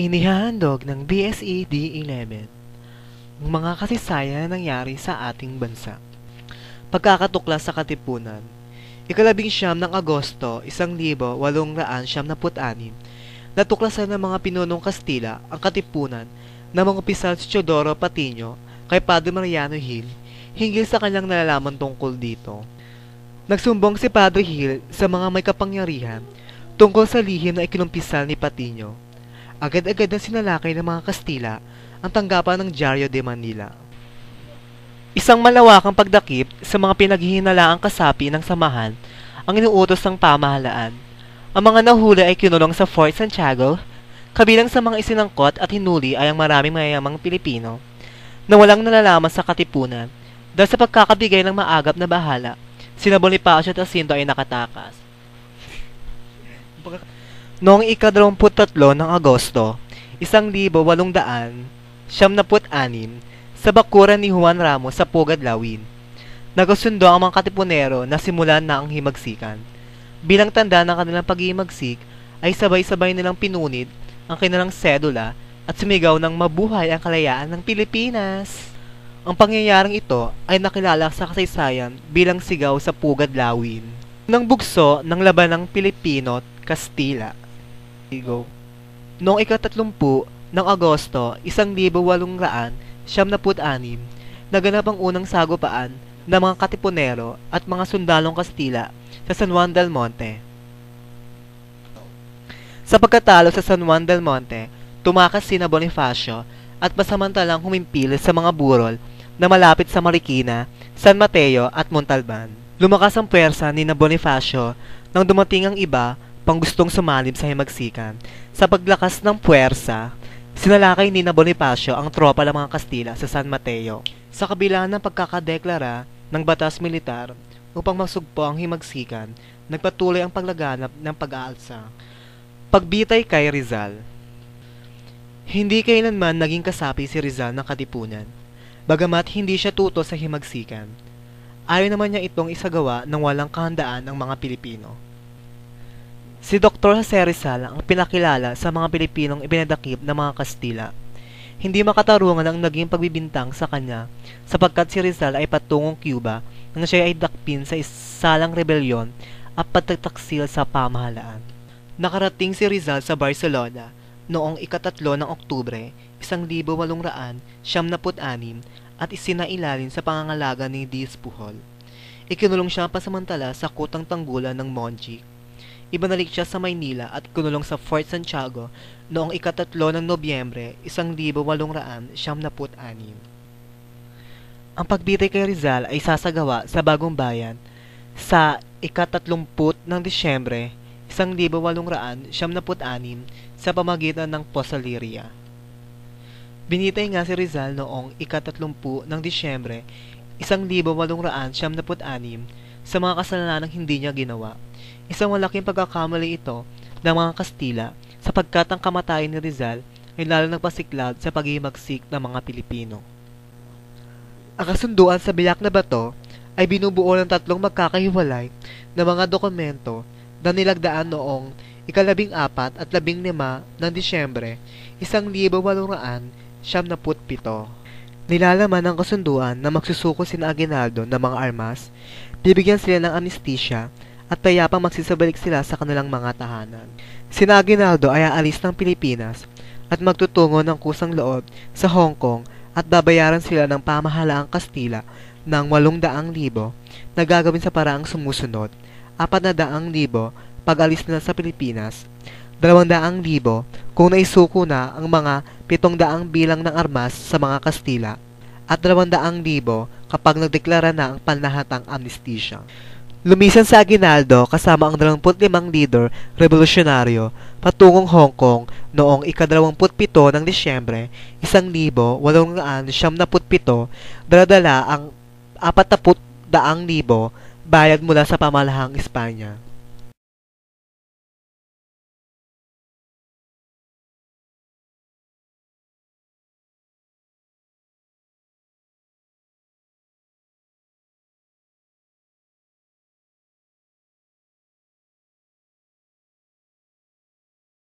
Inihahandog ng BSE D11 ang mga kasaysayan na nangyari sa ating bansa. Pagkakatuklas sa Katipunan Ikalabing siyam ng Agosto, isang libo, walong raan siyam na put-anim, natuklasan ng mga pinunong Kastila ang katipunan ng mga opisyal si Teodoro Patino kay Padre Mariano Hill hinggil sa kanyang nalalaman tungkol dito. Nagsumbong si Padre Hill sa mga may kapangyarihan tungkol sa lihim na ikinumpisal ni Patino. Agad-agad na sinalakay ng mga Kastila ang tanggapan ng Diario de Manila. Isang malawakang pagdakip sa mga pinaghihinalaang kasapi ng samahan ang inuutos ng pamahalaan. Ang mga nahuli ay kinulong sa Fort Santiago, kabilang sa mga isinangkot at hinuli ay ang maraming mayayamang Pilipino na walang nalalaman sa katipunan dahil sa pagkakabigay ng maagap na bahala, sina Bonifacio at Jacinto ay nakatakas. Noong ikadalawamput-tatlo ng Agosto, isang libo walong daan, siyam na put-anim, sa bakuran ni Juan Ramos sa Pugad Lawin. Nagasundo ang mga katipunero na simulan na ang himagsikan. Bilang tanda ng kanilang pag-imagsik, ay sabay-sabay nilang pinunid ang kanilang sedula at sumigaw ng mabuhay ang kalayaan ng Pilipinas. Ang pangyayaring ito ay nakilala sa kasaysayan bilang sigaw sa Pugad Lawin. Nang bugso ng laban ng Pilipino at Kastila. Sigaw. Noong ikatatlumpu ng Agosto, isang libo walong raan siyam na put-anim, naganap ang unang sagupaan ng mga katipunero at mga sundalong Kastila sa San Juan del Monte. Sa pagkatalo sa San Juan del Monte, tumakas sina Bonifacio at masamantalang humimpil sa mga burol na malapit sa Marikina, San Mateo at Montalban. Lumakas ang puwersa ni na Bonifacio nang dumating ang iba pang gustong sumalib sa himagsikan. Sa paglakas ng puwersa, Sinalakay ni na Bonifacio ang tropa ng mga Kastila sa San Mateo sa kabila ng pagkakadeklara ng batas militar upang magsugpo ang himagsikan, nagpatuloy ang paglaganap ng pag-aalsa. Pagbitay kay Rizal Hindi kailanman naging kasapi si Rizal ng katipunan, bagamat hindi siya tuto sa himagsikan. Ayaw naman niya itong isagawa ng walang kahandaan ng mga Pilipino. Si Dr. Jose Rizal ang pinakilala sa mga Pilipinong ipinadakip ng mga Kastila. Hindi makatarungan ang naging pagbibintang sa kanya sapagkat si Rizal ay patungong Cuba nang siya ay dakpin sa isalang rebelyon at pagtataksil sa pamahalaan. Nakarating si Rizal sa Barcelona noong ikatatlo ng Oktubre, isang libo walong raan, siyam na anim, at isinailalin sa pangangalaga ni Diaz Pujol. Ikinulong siya pasamantala sa kutang tanggulan ng Monjic Ibinalik siya sa Maynila at kunulong sa Fort Santiago noong ikatatlo ng Nobyembre, isang libo walong raan, siyam na put anim. Ang pagbitay kay Rizal ay sasagawa sa Bagong Bayan sa ikatatlumput ng Disyembre, isang libo walong raan, siyam na put anim, sa pamagitan ng Posaliria. Binitay nga si Rizal noong ikatatlumpu ng Disyembre, isang libo walong raan, siyam na put anim, sa mga kasalanang hindi niya ginawa Isang malaking pagkakamali ito ng mga Kastila sapagkat ang kamatayan ni Rizal ay lalo nagpasiklab sa paghimagsik ng mga Pilipino. Ang kasunduan sa biyak na bato ay binubuo ng tatlong magkakahiwalay na mga dokumento na nilagdaan noong ikalabing apat at labing lima ng Disyembre, isang libo walong raan, siyam na pito. Nilalaman ng kasunduan na magsusuko sina Aguinaldo ng mga armas, bibigyan sila ng anesthesia at payapang magsisabalik sila sa kanilang mga tahanan. Sina Aguinaldo ay aalis ng Pilipinas at magtutungo ng kusang loob sa Hong Kong at babayaran sila ng pamahalaang Kastila ng 800,000 na gagawin sa paraang sumusunod, 400,000 pag alis nila sa Pilipinas, 200,000 kung naisuko na ang mga 700 bilang ng armas sa mga Kastila at 200,000 kapag nagdeklara na ang panlahatang amnestisya. Lumisan sa Aguinaldo kasama ang 25 leader revolusyonaryo patungong Hong Kong noong ika-27 ng Disyembre, 1877, daladala ang 40 daang libo bayad mula sa pamalahang Espanya.